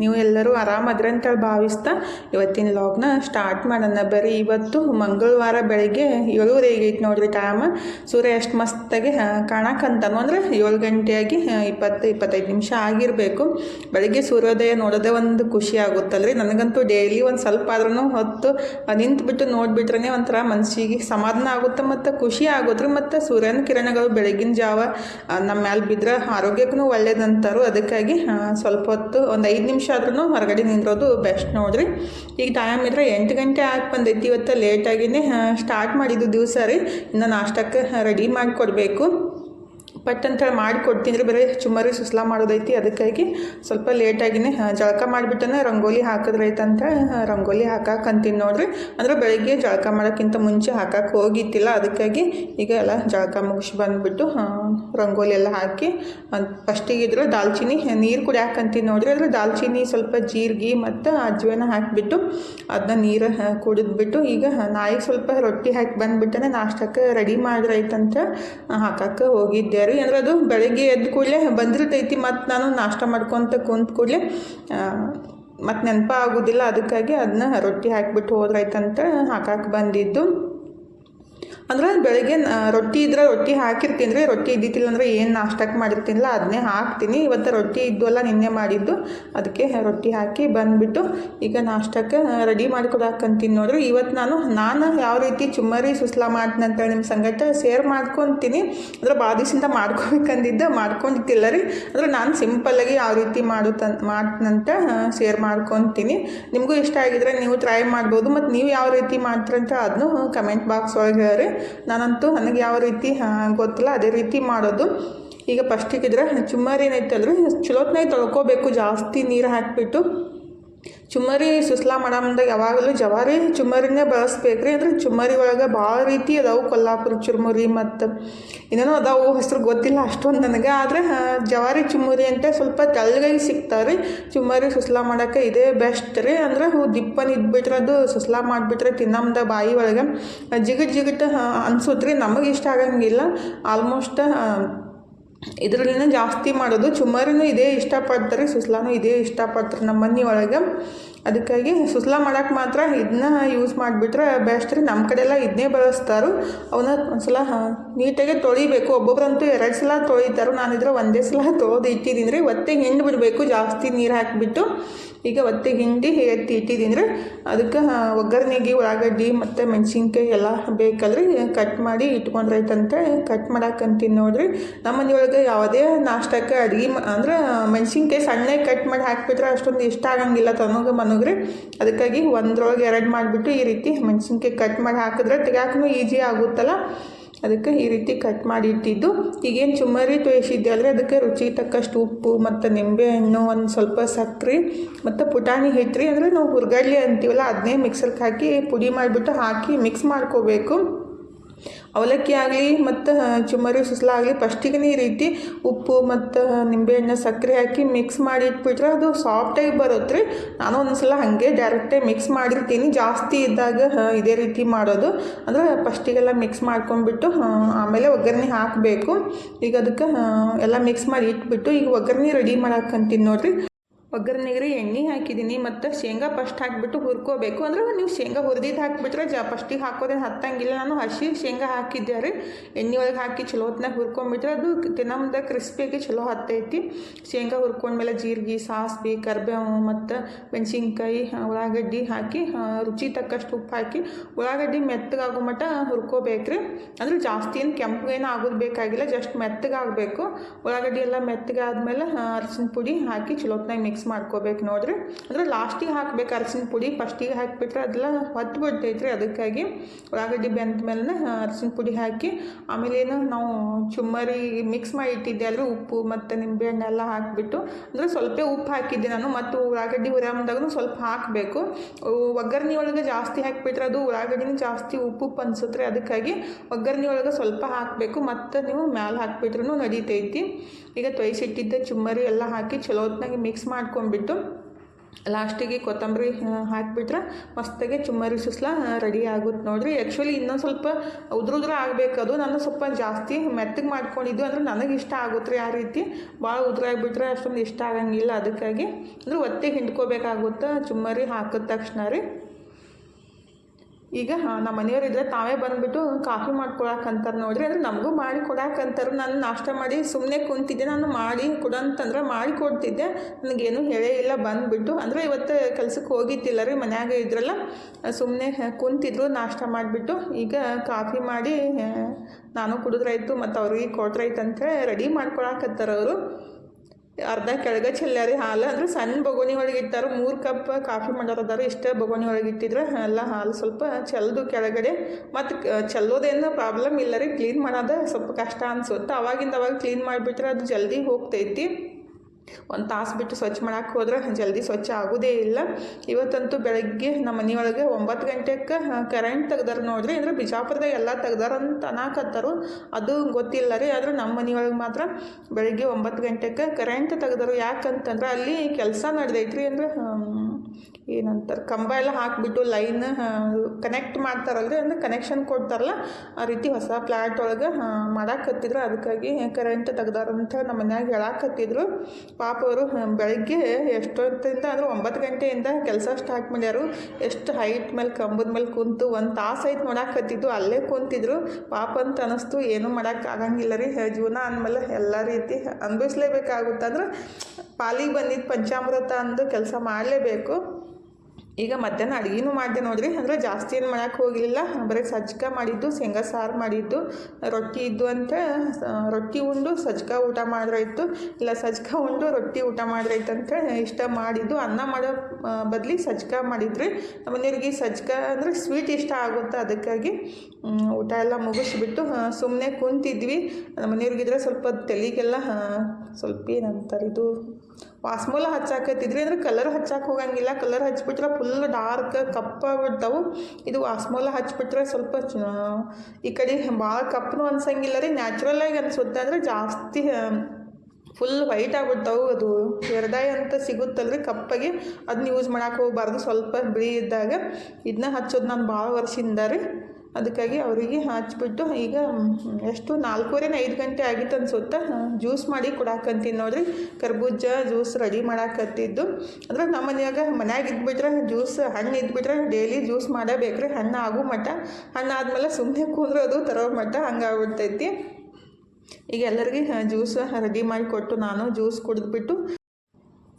ನೀವು ಎಲ್ಲರೂ ಆರಾಮದ್ರೆ ಅಂತೇಳಿ ಭಾವಿಸ್ತಾ ಇವತ್ತಿನ ಲಾಗ್ನ ಸ್ಟಾರ್ಟ್ ಮಾಡೋಣ. ಬರೀ ಇವತ್ತು ಮಂಗಳವಾರ ಬೆಳಿಗ್ಗೆ ಏಳುವರೆ ಆಗೈತೆ ನೋಡ್ರಿ ಟೈಮ್ ಸೂರ್ಯ ಎಷ್ಟು ಮಸ್ತಾಗಿ ಕಾಣಕಂತಾನು ಅಂದರೆ ಏಳು ಗಂಟೆಯಾಗಿ ಇಪ್ಪತ್ತು, ಇಪ್ಪತ್ತೈದು ನಿಮಿಷ ಆಗಿರಬೇಕು. ಬೆಳಿಗ್ಗೆ ಸೂರ್ಯೋದಯ ನೋಡೋದೇ ಒಂದು ಖುಷಿ ಆಗುತ್ತಲ್ರಿ? ನನಗಂತೂ ಡೈಲಿ ಒಂದು ಸ್ವಲ್ಪ ಆದ್ರೂ ಹೊತ್ತು ನಿಂತುಬಿಟ್ಟು ನೋಡಿಬಿಟ್ರೆ ಒಂಥರ ಮನಸ್ಸಿಗೆ ಸಮಾಧಾನ ಆಗುತ್ತೆ ಮತ್ತು ಖುಷಿ ಆಗುತ್ತೆ. ಮತ್ತು ಸೂರ್ಯನ ಕಿರಣಗಳು ಬೆಳಗಿನ ಜಾವ ನಮ್ಮ ಮ್ಯಾಲೆ ಬಿದ್ದರೆ ಆರೋಗ್ಯಕ್ಕೂ ಒಳ್ಳೇದಂತಾರು. ಅದಕ್ಕಾಗಿ ಸ್ವಲ್ಪ ಹೊತ್ತು ಒಂದು ಐದು ನಿಮಿಷ ಆದ್ರೂ ಹೊರಗಡೆ ನಿಂದಿರೋದು ಬೆಸ್ಟ್ ನೋಡ್ರಿ. ಈಗ ಟೈಮ್ ಇದ್ರೆ ಎಂಟು ಗಂಟೆ ಆಗಿ ಬಂದೈತಿ ಇವತ್ತು ಲೇಟಾಗಿನೇ ಸ್ಟಾರ್ಟ್ ಮಾಡಿದ್ದು ದಿವಸ ರೀ. ಇನ್ನು ನಾಷ್ಟಕ್ಕೆ ರೆಡಿ ಮಾಡಿಕೊಡ್ಬೇಕು. ಪಟ್ ಅಂತೇಳಿ ಮಾಡಿ ಕೊಡ್ತೀನಿ ರೀ ಬರೀ ಚುಮ್ಮರಿ ಸುಸ್ಲ ಮಾಡೋದೈತಿ, ಅದಕ್ಕಾಗಿ ಸ್ವಲ್ಪ ಲೇಟಾಗಿನೇ ಜಳಕ ಮಾಡಿಬಿಟ್ಟನೆ, ರಂಗೋಲಿ ಹಾಕಿದ್ರೈತೆ ಅಂತ ರಂಗೋಲಿ ಹಾಕಕ್ಕೆ ಅಂತೀನಿ ನೋಡ್ರಿ. ಅಂದ್ರೆ ಬೆಳಗ್ಗೆ ಜಳಕ ಮಾಡೋಕ್ಕಿಂತ ಮುಂಚೆ ಹಾಕಕ್ಕೆ ಹೋಗಿತ್ತಿಲ್ಲ, ಅದಕ್ಕಾಗಿ ಈಗ ಎಲ್ಲ ಜಳಕ ಮುಗಿಸಿ ಬಂದುಬಿಟ್ಟು ರಂಗೋಲಿ ಎಲ್ಲ ಹಾಕಿ ಫಸ್ಟಿಗೆ ಇದ್ರೆ ದಾಲ್ಚಿನ್ನಿ ನೀರು ಕುಡಿಯಾಕ ಅಂತೀನಿ ನೋಡ್ರಿ. ಅದ್ರ ದಾಲ್ಚಿನ್ನಿ ಸ್ವಲ್ಪ ಜೀರಿಗೆ ಮತ್ತು ಅಜ್ವಾನ ಹಾಕಿಬಿಟ್ಟು ಅದನ್ನ ನೀರು ಕುಡಿದ್ಬಿಟ್ಟು, ಈಗ ನಾಯಿಗೆ ಸ್ವಲ್ಪ ರೊಟ್ಟಿ ಹಾಕಿ ಬಂದುಬಿಟ್ಟನೆ, ನಾಷ್ಟಕ್ಕೆ ರೆಡಿ ಮಾಡಿದ್ರೈತಂತ ಹಾಕಕ್ಕೆ ಹೋಗಿದ್ದೆ ಅಂದ್ರೆ ಅದು ಬೆಳಗ್ಗೆ ಎದ್ದ ಕೂಡಲೇ ಬಂದಿರ್ತೈತಿ, ಮತ್ತು ನಾನು ನಾಷ್ಟ ಮಾಡ್ಕೊತ ಕುಂತ ಕೂಡಲೇ ಮತ್ತು ನೆನಪಾಗೋದಿಲ್ಲ ಅದಕ್ಕಾಗಿ ಅದನ್ನ ರೊಟ್ಟಿ ಹಾಕಿಬಿಟ್ಟು ಹೋದ್ರಾಯ್ತಂತ ಹಾಕಕ್ಕೆ ಬಂದಿದ್ದು. ಅಂದ್ರೆ ಬೆಳಗ್ಗೆ ರೊಟ್ಟಿ ಇದ್ರೆ ರೊಟ್ಟಿ ಹಾಕಿರ್ತೀನಿ ರೀ ರೊಟ್ಟಿ ಇದ್ದಿತ್ತಿಲ್ಲ ಅಂದ್ರೆ ಏನು ನಾಷ್ಟಕ್ಕೆ ಮಾಡಿರ್ತೀನಿಲ್ಲ ಅದನ್ನೇ ಹಾಕ್ತೀನಿ. ಇವತ್ತು ರೊಟ್ಟಿ ಇದ್ದು ಅಲ್ಲ ನಿನ್ನೆ ಮಾಡಿದ್ದು. ಅದಕ್ಕೆ ರೊಟ್ಟಿ ಹಾಕಿ ಬಂದುಬಿಟ್ಟು ಈಗ ನಾಷ್ಟಕ್ಕೆ ರೆಡಿ ಮಾಡ್ಕೊಡಾಕಂತೀನಿ ನೋಡ್ರಿ. ಇವತ್ತು ನಾನು ನಾನು ಯಾವ ರೀತಿ ಚುಮ್ಮರಿ ಸುಸ್ಲಾ ಮಾಡ್ತೀನಿ ಅಂತ ನಿಮ್ಮ ಸಂಗಟ ಶೇರ್ ಮಾಡ್ಕೊತೀನಿ. ಅಂದ್ರೆ ಬಾದಿಸಿಂದ ದಿವಸದಿಂದ ಮಾಡ್ಕೋಬೇಕಂದಿದ್ದು ರೀ. ಅಂದ್ರೆ ನಾನು ಸಿಂಪಲ್ಲಾಗಿ ಯಾವ ರೀತಿ ಮಾಡುತ್ತ ಮಾಡ್ತೀನಂತ ಶೇರ್ ಮಾಡ್ಕೊತೀನಿ. ನಿಮಗೂ ಇಷ್ಟ ಆಗಿದ್ರೆ ನೀವು ಟ್ರೈ ಮಾಡ್ಬೋದು. ಮತ್ತು ನೀವು ಯಾವ ರೀತಿ ಮಾಡ್ತೀರಂತ ಅದನ್ನು ಕಮೆಂಟ್ ಬಾಕ್ಸ್ ಒಳಗೆ ಹೇಳ್ರಿ. ನಾನಂತೂ ನನಗೆ ಯಾವ ರೀತಿ ಗೊತ್ತಿಲ್ಲ, ಅದೇ ರೀತಿ ಮಾಡೋದು. ಈಗ ಫಸ್ಟಿಗೆ ಇದ್ರೆ ಚುಮ್ಮರಿ ಏನೈತಲ್ರಿ ಚಲೋತ್ನಾಗಿ ತೊಳ್ಕೊಬೇಕು, ಜಾಸ್ತಿ ನೀರು ಹಾಕಿಬಿಟ್ಟು. ಚುಮ್ಮರಿ ಸುಸ್ಲಾ ಮಾಡೋ ಮುಂದಾಗ ಯಾವಾಗಲೂ ಜವಾರಿ ಚುಮ್ಮರಿನೇ ಬಳಸ್ಬೇಕು ರೀ ಅಂದ್ರೆ ಚುಮ್ಮರಿ ಒಳಗೆ ಭಾಳ ರೀತಿ ಅದಾವು ಕೊಲ್ಲಾಪುರ, ಚುರ್ಮುರಿ ಮತ್ತು ಇನ್ನೇನೋ ಅದಾವು ಹೆಸರು ಗೊತ್ತಿಲ್ಲ ಅಷ್ಟೊಂದು ನನಗೆ. ಆದರೆ ಜವಾರಿ, ಚುಮ್ಮರಿ ಅಂತ ಸ್ವಲ್ಪ ತೆಳ್ಳಗಾಗಿ ಸಿಗ್ತಾವೆ ರೀ ಚುಮ್ಮರಿ ಸುಸ್ಲಾ ಮಾಡೋಕ್ಕೆ ಇದೇ ಬೆಸ್ಟ್ ರೀ. ಅಂದ್ರೆ ಹೂ ದಿಪ್ಪನ ಇದ್ಬಿಟ್ರೆ ಅದು ಸುಸ್ಲಾ ಮಾಡಿಬಿಟ್ರೆ ತಿನ್ನಮ್ದ ಬಾಯಿ ಒಳಗೆ. ಜಿಗಟ್ ಜಿಗಟ್ ಅನ್ಸುತ್ತೆ ರೀ ನಮಗೆ ಇಷ್ಟ ಆಗಂಗಿಲ್ಲ. ಆಲ್ಮೋಸ್ಟ್ ಇದರಲ್ಲಿನೇ ಜಾಸ್ತಿ ಮಾಡೋದು ಚುಮ್ಮರಿನೂ ಇದೇ ಇಷ್ಟಪಡ್ತಾರೆ, ಸುಸ್ಲಾನು ಇದೇ ಇಷ್ಟಪಡ್ತಾರೆ ನಮ್ಮ ಮನೆ ಒಳಗೆ. ಅದಕ್ಕಾಗಿ ಸುಸ್ಲಾ ಮಾಡೋಕ್ಕೆ ಮಾತ್ರ ಇದನ್ನ ಯೂಸ್ ಮಾಡಿಬಿಟ್ರೆ ಬೆಸ್ಟ್ ರೀ. ನಮ್ಮ ಕಡೆ ಎಲ್ಲ ಇದನ್ನೇ ಬಳಸ್ತಾರೆ. ಅವನ್ನ ಒಂದ್ಸಲ ನೀಟಾಗೆ ತೊಳಿಬೇಕು. ಒಬ್ಬೊಬ್ರಂತೂ ಎರಡು ಸಲ ತೊಳಿತಾರೆ. ನಾನಿದ್ರೆ ಒಂದೇ ಸಲ ತೊಳೆದು ಇಟ್ಟಿದ್ದೀನಿ ರೀ. ಒತ್ತೆ ಹಿಂಡಿ ಬಿಡಬೇಕು. ಜಾಸ್ತಿ ನೀರು ಹಾಕಿಬಿಟ್ಟು ಈಗ ಒತ್ತೆ ಹಿಂಡಿ ಎತ್ತಿ ಇಟ್ಟಿದ್ದೀನಿ ರೀ. ಅದಕ್ಕೆ ಒಗ್ಗರಣೆಗೆ ಉಳ್ಳಾಗಡ್ಡಿ ಮತ್ತು ಮೆಣಸಿನ್ಕಾಯಿ ಎಲ್ಲ ಬೇಕಲ್ರಿ. ಕಟ್ ಮಾಡಿ ಇಟ್ಕೊಂಡ್ರೈತಂತೆ ಕಟ್ ಮಾಡಕ್ಕಂತೀನಿ ನೋಡಿರಿ. ನಮ್ಮ ಮನೆಯೊಳಗೆ ಯಾವುದೇ ನಾಷ್ಟಕ್ಕೆ ಅಡುಗೆ ಅಂದ್ರೆ ಮೆಣಸಿನ್ಕಾಯಿ ಸಣ್ಣಗೆ ಕಟ್ ಮಾಡಿ ಹಾಕಿಬಿಟ್ರೆ ಅಷ್ಟೊಂದು ಇಷ್ಟ ಆಗಂಗಿಲ್ಲ ತನಗೆ ಮನಗ್ರಿ. ಅದಕ್ಕಾಗಿ ಒಂದ್ರೊಳಗೆ ಎರಡು ಮಾಡಿಬಿಟ್ಟು ಈ ರೀತಿ ಮೆಣಸಿನ್ಕಾಯಿ ಕಟ್ ಮಾಡಿ ಹಾಕಿದ್ರೆ ತೆಗ್ಯಾಕೂ ಈಜಿ ಆಗುತ್ತಲ್ಲ. ಅದಕ್ಕೆ ಈ ರೀತಿ ಕಟ್ ಮಾಡಿ ಇಟ್ಟಿದ್ದು. ಈಗೇನು ಚುಮ್ಮರಿ ತೋಯಿಸಿದ್ದೆ ಅಂದರೆ ಅದಕ್ಕೆ ರುಚಿ ತಕ್ಕಷ್ಟು ಉಪ್ಪು ಮತ್ತು ನಿಂಬೆಹಣ್ಣು ಒಂದು ಸ್ವಲ್ಪ ಸಕ್ಕರೆ ಮತ್ತು ಪುಟಾಣಿ ಹಿಟ್ಟು ಅಂದರೆ ನಾವು ಹುರ್ಗಡ್ಲೆ ಅಂತೀವಲ್ಲ ಅದನ್ನೇ ಮಿಕ್ಸರ್ಗೆ ಹಾಕಿ ಪುಡಿ ಮಾಡಿಬಿಟ್ಟು ಹಾಕಿ ಮಿಕ್ಸ್ ಮಾಡ್ಕೋಬೇಕು. ಅವಲಕ್ಕಿ ಆಗಲಿ ಮತ್ತು ಚುಮ್ಮರಿ ಸುಸ್ಲ ಆಗಲಿ ಫಸ್ಟಿಗೆ ಈ ರೀತಿ ಉಪ್ಪು ಮತ್ತು ನಿಂಬೆಹಣ್ಣು ಸಕ್ಕರೆ ಹಾಕಿ ಮಿಕ್ಸ್ ಮಾಡಿ ಇಟ್ಬಿಟ್ರೆ ಅದು ಸಾಫ್ಟಾಗಿ ಬರುತ್ತೆ ರೀ ನಾನು ಒಂದ್ಸಲ ಹಾಗೆ ಡೈರೆಕ್ಟೇ ಮಿಕ್ಸ್ ಮಾಡಿರ್ತೀನಿ. ಜಾಸ್ತಿ ಇದ್ದಾಗ ಇದೇ ರೀತಿ ಮಾಡೋದು. ಅಂದರೆ ಫಸ್ಟಿಗೆಲ್ಲ ಮಿಕ್ಸ್ ಮಾಡ್ಕೊಂಡ್ಬಿಟ್ಟು ಆಮೇಲೆ ಒಗ್ಗರಣೆ ಹಾಕಬೇಕು. ಈಗ ಅದಕ್ಕೆ ಎಲ್ಲ ಮಿಕ್ಸ್ ಮಾಡಿ ಇಟ್ಬಿಟ್ಟು ಈಗ ಒಗ್ಗರಣೆ ರೆಡಿ ಮಾಡಕ್ಕಂತೀನಿ ನೋಡ್ರಿ. ಒಗ್ಗರಣೆಗೆ ಎಣ್ಣೆ ಹಾಕಿದ್ದೀನಿ. ಮತ್ತು ಶೇಂಗಾ ಫಸ್ಟ್ ಹಾಕಿಬಿಟ್ಟು ಹುರ್ಕೋಬೇಕು. ಅಂದ್ರೆ ನೀವು ಶೇಂಗಾ ಹುರಿದಿದ್ದು ಹಾಕಿಬಿಟ್ರೆ ಜ ಫಸ್ಟಿಗೆ ಹಾಕೋದೇನು ಹತ್ತಂಗಿಲ್ಲ. ನಾನು ಹಸಿ ಶೇಂಗಾ ಹಾಕಿದ್ದೆ ರೀ. ಎಣ್ಣೆ ಒಳಗೆ ಹಾಕಿ ಚಲೋ ಹೊತ್ನಾಗ ಹುರ್ಕೊಂಬಿಟ್ರೆ ಅದು ತಿನ್ನಮ್ದ ಕ್ರಿಸ್ಪಿಯಾಗಿ ಚಲೋ ಹತ್ತೈತಿ. ಶೇಂಗಾ ಹುರ್ಕೊಂಡ್ಮೇಲೆ ಜೀರಿಗೆ, ಸಾಸಿವೆ, ಕರ್ಬೇವು, ಮತ್ತು ಮೆಣಸಿನ್ಕಾಯಿ ಉಳ್ಳಾಗಡ್ಡಿ ಹಾಕಿ ರುಚಿ ತಕ್ಕಷ್ಟು ಉಪ್ಪು ಹಾಕಿ ಉಳ್ಳಾಗಡ್ಡಿ ಮೆತ್ತಗಾಗೋ ಮಟ್ಟ ಹುರ್ಕೋಬೇಕ್ರಿ ಅಂದ್ರೆ ಜಾಸ್ತಿ ಏನು ಕೆಂಪಗೇನು ಆಗೋದು ಬೇಕಾಗಿಲ್ಲ ಜಸ್ಟ್ ಮೆತ್ತಗಾಗಬೇಕು. ಉಳ್ಳಾಗಡ್ಡಿ ಎಲ್ಲ ಮೆತ್ತಗಾದ್ಮೇಲೆ ಅರಸಿನ ಪುಡಿ ಹಾಕಿ ಚಲೋತ್ನಾಗ ಮಿಕ್ಸ್ ಮಾಡ್ಕೋಬೇಕು ನೋಡ್ರಿ. ಅಂದರೆ ಲಾಸ್ಟಿಗೆ ಹಾಕ್ಬೇಕು ಅರಸಿನ ಪುಡಿ. ಫಸ್ಟಿಗೆ ಹಾಕಿಬಿಟ್ರೆ ಅದೆಲ್ಲ ಹೊತ್ತು ಬಿಡ್ತೈತ್ರಿ ಅದಕ್ಕಾಗಿ. ಉಳ್ಳಾಗಡ್ಡಿ ಬೆಂದ ಮೇಲೆ ಅರಸಿನ ಪುಡಿ ಹಾಕಿ. ಆಮೇಲೆ ಏನು ನಾವು ಚುಮ್ಮರಿ ಮಿಕ್ಸ್ ಮಾಡಿ ಇಟ್ಟಿದ್ದೆ ಅಲ್ರಿ ಉಪ್ಪು ಮತ್ತು ನಿಂಬೆಹಣ್ಣು ಎಲ್ಲ ಹಾಕಿಬಿಟ್ಟು. ಅಂದರೆ ಸ್ವಲ್ಪ ಉಪ್ಪು ಹಾಕಿದ್ದೆ ನಾನು. ಮತ್ತು ಉಳ್ಳಾಗಡ್ಡಿ ಉರಾಮದಾಗೂ ಸ್ವಲ್ಪ ಹಾಕಬೇಕು. ಒಗ್ಗರಣೆ ಒಳಗೆ ಜಾಸ್ತಿ ಹಾಕಿಬಿಟ್ರೆ ಅದು ಉಳ್ಳಾಗಡ್ಡಿನೂ ಜಾಸ್ತಿ ಉಪ್ಪು ಅನ್ಸುತ್ತೆ ಅದಕ್ಕಾಗಿ ಒಗ್ಗರಣೆ ಒಳಗೆ ಸ್ವಲ್ಪ ಹಾಕಬೇಕು. ಮತ್ತು ನೀವು ಮ್ಯಾಲೆ ಹಾಕಿಬಿಟ್ರೂ ನಡೀತೈತಿ. ಈಗ ತೊಯ್ಸಿಟ್ಟಿದ್ದ ಚುಮ್ಮರಿ ಎಲ್ಲ ಹಾಕಿ. ಚಲೋ ಮಿಕ್ಸ್ ಮಿಕ್ಸ್ ಮಾಡ್ಕೊಂಡ್ಬಿಟ್ಟು ಲಾಸ್ಟಿಗೆ ಕೊತ್ತಂಬರಿ ಹಾಕಿಬಿಟ್ರೆ ಮಸ್ತಾಗೆ ಚುಮ್ಮರಿ ಸುಸ್ಲ ರೆಡಿ ಆಗುತ್ತೆ ನೋಡಿರಿ. ಆ್ಯಕ್ಚುಲಿ ಇನ್ನೊಂದು ಸ್ವಲ್ಪ ಉದ್ರ ಉದ್ರ ಆಗಬೇಕು. ಅದು ನಾನು ಸ್ವಲ್ಪ ಜಾಸ್ತಿ ಮೆತ್ತಗೆ ಮಾಡ್ಕೊಂಡಿದ್ದು ಅಂದ್ರೆ ನನಗೆ ಇಷ್ಟ ಆಗುತ್ತೆ ರೀ ಆ ರೀತಿ. ಭಾಳ ಉದ್ರ ಆಗಿಬಿಟ್ರೆ ಅಷ್ಟೊಂದು ಇಷ್ಟ ಆಗಂಗಿಲ್ಲ. ಅದಕ್ಕಾಗಿ ಅಂದರೆ ಒತ್ತೆ ಹಿಂಡ್ಕೋಬೇಕಾಗುತ್ತೆ. ಚುಮ್ಮರಿ ಹಾಕಿದ ತಕ್ಷಣ ರೀ. ಈಗ ನಮ್ಮ ಮನೆಯವ್ರು ಇದ್ರೆ ತಾವೇ ಬಂದುಬಿಟ್ಟು ಕಾಫಿ ಮಾಡ್ಕೊಳಕ್ಕಂತಾರೆ ನೋಡ್ರಿ. ಅಂದ್ರೆ ನಮಗೂ ಮಾಡಿ ಕೊಡಕ್ಕಂತಾರೆ ನಾನು ನಾಷ್ಟ ಮಾಡಿ ಸುಮ್ಮನೆ ಕುಂತಿದ್ದೆ. ನಾನು ಮಾಡಿ ಕೊಡಂತಂದ್ರೆ ಮಾಡಿ ಕೊಡ್ತಿದ್ದೆ. ನನಗೇನು ಹೇಳೇ ಇಲ್ಲ, ಬಂದುಬಿಟ್ಟು. ಅಂದರೆ ಇವತ್ತು ಕೆಲ್ಸಕ್ಕೆ ಹೋಗಿದ್ದಿಲ್ಲ ರೀ, ಮನ್ಯಾಗ ಇದ್ರಲ್ಲ ಸುಮ್ಮನೆ ಕುಂತಿದ್ರು, ನಾಷ್ಟ ಮಾಡಿಬಿಟ್ಟು. ಈಗ ಕಾಫಿ ಮಾಡಿ ನಾನು ಕುಡಿದ್ರಾಯ್ತು, ಮತ್ತು ಅವ್ರಿಗೆ ಕೊಟ್ರಾಯ್ತು ಅಂತೇಳಿ ರೆಡಿ ಮಾಡ್ಕೊಳಕತ್ತಾರ ಅವರು. ಅರ್ಧ ಕೆಳಗೆ ಚೆಲ್ಲಾರಿ ಹಾಲು. ಅಂದ್ರೆ ಸಣ್ಣ ಬಗೋನಿ ಒಳಗೆ ಇಟ್ಟಾರ, ಮೂರು ಕಪ್ ಕಾಫಿ ಮಾಡೋರು ಅದಾರ ಇಷ್ಟೇ ಬಗೋನಿ ಒಳಗೆ ಇಟ್ಟಿದ್ರೆ ಎಲ್ಲ ಹಾಲು ಸ್ವಲ್ಪ ಚೆಲ್ಲದು ಕೆಳಗಡೆ. ಮತ್ತು ಚೆಲ್ಲೋದೇನು ಪ್ರಾಬ್ಲಮ್ ಇಲ್ಲ ರೀ ಕ್ಲೀನ್ ಮಾಡೋದು ಸ್ವಲ್ಪ ಕಷ್ಟ ಅನ್ಸುತ್ತೆ. ಅವಾಗಿಂದ ಅವಾಗ ಕ್ಲೀನ್ ಮಾಡಿಬಿಟ್ರೆ ಅದು ಜಲ್ದಿ ಹೋಗ್ತೈತಿ. ಒಂದು ತಾಸು ಬಿಟ್ಟು ಸ್ವಚ್ಛ ಮಾಡಕ್ಕೆ ಹೋದ್ರೆ ಜಲ್ದಿ ಸ್ವಚ್ಛ ಆಗೋದೇ ಇಲ್ಲ. ಇವತ್ತಂತೂ ಬೆಳಗ್ಗೆ ನಮ್ಮ ಮನೆಯೊಳಗೆ ಒಂಬತ್ತು ಗಂಟೆಗೆ ಕರೆಂಟ್ ತೆಗ್ದಾರ ನೋಡ್ರಿ. ಅಂದ್ರೆ ಬಿಜಾಪುರದಾಗ ಎಲ್ಲ ತೆಗ್ದಾರ ಅಂತ ಅದು ಗೊತ್ತಿಲ್ಲ ರೀ. ಆದ್ರೆ ನಮ್ಮ ಮನೆಯೊಳಗೆ ಮಾತ್ರ ಬೆಳಗ್ಗೆ ಒಂಬತ್ತು ಗಂಟೆಗೆ ಕರೆಂಟ್ ತೆಗ್ದಾರು. ಯಾಕಂತಂದ್ರೆ ಅಲ್ಲಿ ಕೆಲಸ ನಡೆದೈತ್ರಿ ಅಂದ್ರೆ ಏನಂತಾರೆ, ಕಂಬ ಎಲ್ಲ ಹಾಕಿಬಿಟ್ಟು ಲೈನ್ ಕನೆಕ್ಟ್ ಮಾಡ್ತಾರಲ್ರಿ, ಅಂದ್ರೆ ಕನೆಕ್ಷನ್ ಕೊಡ್ತಾರಲ್ಲ, ಆ ರೀತಿ ಹೊಸ ಫ್ಲ್ಯಾಟ್ ಒಳಗೆ ಮಾಡಾಕತ್ತಿದ್ರು ಅದಕ್ಕಾಗಿ ಕರೆಂಟ್ ತೆಗ್ದಾರಂತ ನಮ್ಮ ಮನ್ಯಾಗ ಹೇಳಾಕತ್ತಿದ್ರು ಪಾಪ ಅವರು ಬೆಳಗ್ಗೆ ಎಷ್ಟೊತ್ತಿಂದ ಅಂದ್ರೆ ಒಂಬತ್ತು ಗಂಟೆಯಿಂದ ಕೆಲಸ ಸ್ಟಾರ್ಟ್ ಮಾಡ್ಯಾರು. ಎಷ್ಟು ಹೈಟ್ ಮೇಲೆ, ಕಂಬದ ಮೇಲೆ ಕುಂತು ಒಂದು ತಾಸು ಐತೆ ನೋಡಾಕತ್ತಿದ್ದು ಅಲ್ಲೇ ಕುಂತಿದ್ರು. ಪಾಪ ಅಂತ ಅನ್ನಿಸ್ತು ಏನೂ ಮಾಡೋಕ್ಕೆ ಆಗಂಗಿಲ್ಲ ರೀ. ಜೀವನ ಅಂದಮೇಲೆ ಎಲ್ಲ ರೀತಿ ಅನುಭವಿಸ್ಲೇಬೇಕಾಗುತ್ತೆ. ಅಂದ್ರೆ ಪಾಲಿಗೆ ಬಂದಿದ್ದು ಪಂಚಾಮೃತ ಅಂದು ಕೆಲಸ ಮಾಡಲೇಬೇಕು. ಈಗ ಮಧ್ಯಾಹ್ನ ಅಡುಗೆನೂ ಮಾಡಿದೆ ನೋಡಿರಿ. ಅಂದರೆ ಜಾಸ್ತಿ ಏನು ಮಾಡಕ್ಕೆ ಹೋಗಲಿಲ್ಲ. ಬರೀ ಸಜ್ಕ ಮಾಡಿದ್ದು, ಶೇಂಗಾ ಸಾರು ಮಾಡಿದ್ದು, ರೊಟ್ಟಿ ಇದ್ದು ಅಂತ ರೊಟ್ಟಿ ಉಂಡು, ಸಜ್ಕ ಊಟ ಮಾಡ್ರಾಯ್ತು ಇಲ್ಲ, ಸಜ್ಕ ಉಂಡು, ರೊಟ್ಟಿ ಊಟ ಮಾಡ್ರಾಯ್ತು ಅಂತ ಇಷ್ಟ ಮಾಡಿದ್ದು. ಅನ್ನ ಮಾಡೋ ಬದಲಿ ಸಜ್ಕ ಮಾಡಿದ್ರಿ. ಮನೆಯವ್ರಿಗೆ ಸಜ್ಕ ಅಂದರೆ ಸ್ವೀಟ್ ಇಷ್ಟ ಆಗುತ್ತೆ. ಅದಕ್ಕಾಗಿ ಊಟ ಎಲ್ಲ ಮುಗಿಸ್ಬಿಟ್ಟು ಸುಮ್ಮನೆ ಕುಂತಿದ್ವಿ. ಮನೆಯವ್ರಿಗಿದ್ರೆ ಸ್ವಲ್ಪ ತಲೆಗೆಲ್ಲ ಸ್ವಲ್ಪ ಏನಂತಾರೆ ಇದು ವಾಸ್ಮೂಲ ಹಚ್ಚಾಕತ್ತಿದ್ರಿ ಅಂದ್ರೆ ಕಲರ್ ಹಚ್ಚಕ್ಕೆ ಹೋಗಂಗಿಲ್ಲ. ಕಲರ್ ಹಚ್ಬಿಟ್ರೆ ಫುಲ್ ಡಾರ್ಕ್ ಕಪ್ಪಾಗ್ಬಿಡ್ತಾವು ಇದು ವಾಸ್ಮೂಲ ಹಚ್ಬಿಟ್ರೆ ಸ್ವಲ್ಪ ಈ ಕಡೆ ಭಾಳ ಕಪ್ಪನು ಅನ್ಸಂಗಿಲ್ಲ ರೀ. ನ್ಯಾಚುರಲಾಗಿ ಅನ್ಸುತ್ತೆ ಅಂದರೆ ಜಾಸ್ತಿ ಫುಲ್ ವೈಟ್ ಆಗ್ಬಿಡ್ತಾವು. ಅದು ಎರ್ಡಾಯಿ ಅಂತ ಸಿಗುತ್ತಲ್ರಿ ಕಪ್ಪಾಗಿ ಅದನ್ನ ಯೂಸ್ ಮಾಡಕ್ಕೆ ಹೋಗ್ಬಾರ್ದು. ಸ್ವಲ್ಪ ಬಿಳಿ ಇದ್ದಾಗ. ಇದನ್ನ ಹಚ್ಚೋದು ನಾನು ಭಾಳ ವರ್ಷದಿಂದ ರೀ. ಅದಕ್ಕಾಗಿ ಅವರಿಗೆ ಹಚ್ಚಿಬಿಟ್ಟು ಈಗ ಎಷ್ಟು ನಾಲ್ಕೂವರೆನ ಐದು ಗಂಟೆ ಆಗಿತ್ತು ಅನ್ಸುತ್ತೆ ಜ್ಯೂಸ್ ಮಾಡಿ ಕೊಡಾಕಂತೀನಿ ನೋಡ್ರಿ. ಕರ್ಬೂಜ ಜ್ಯೂಸ್ ರೆಡಿ ಮಾಡಾಕತ್ತಿದ್ದು. ಅಂದ್ರೆ ನಮ್ಮ ಮನೆಯಾಗ ಮನ್ಯಾಗ ಇದ್ಬಿಟ್ರೆ ಜ್ಯೂಸ್, ಹಣ್ಣು ಇದ್ಬಿಟ್ರೆ ಡೈಲಿ ಜ್ಯೂಸ್ ಮಾಡಬೇಕ್ರಿ. ಹಣ್ಣು ಆಗೋ ಮಟ್ಟ, ಹಣ್ಣು ಆದಮೇಲೆ ಸುಮ್ಮನೆ ಅದು ತರೋ ಮಟ್ಟ ಹಂಗಾಗ್ಬಿಡ್ತೈತಿ. ಈಗ ಎಲ್ಲರಿಗೆ ಜ್ಯೂಸ್ ರೆಡಿ ಮಾಡಿ ಕೊಟ್ಟು ನಾನು ಜ್ಯೂಸ್ ಕುಡಿದ್ಬಿಟ್ಟು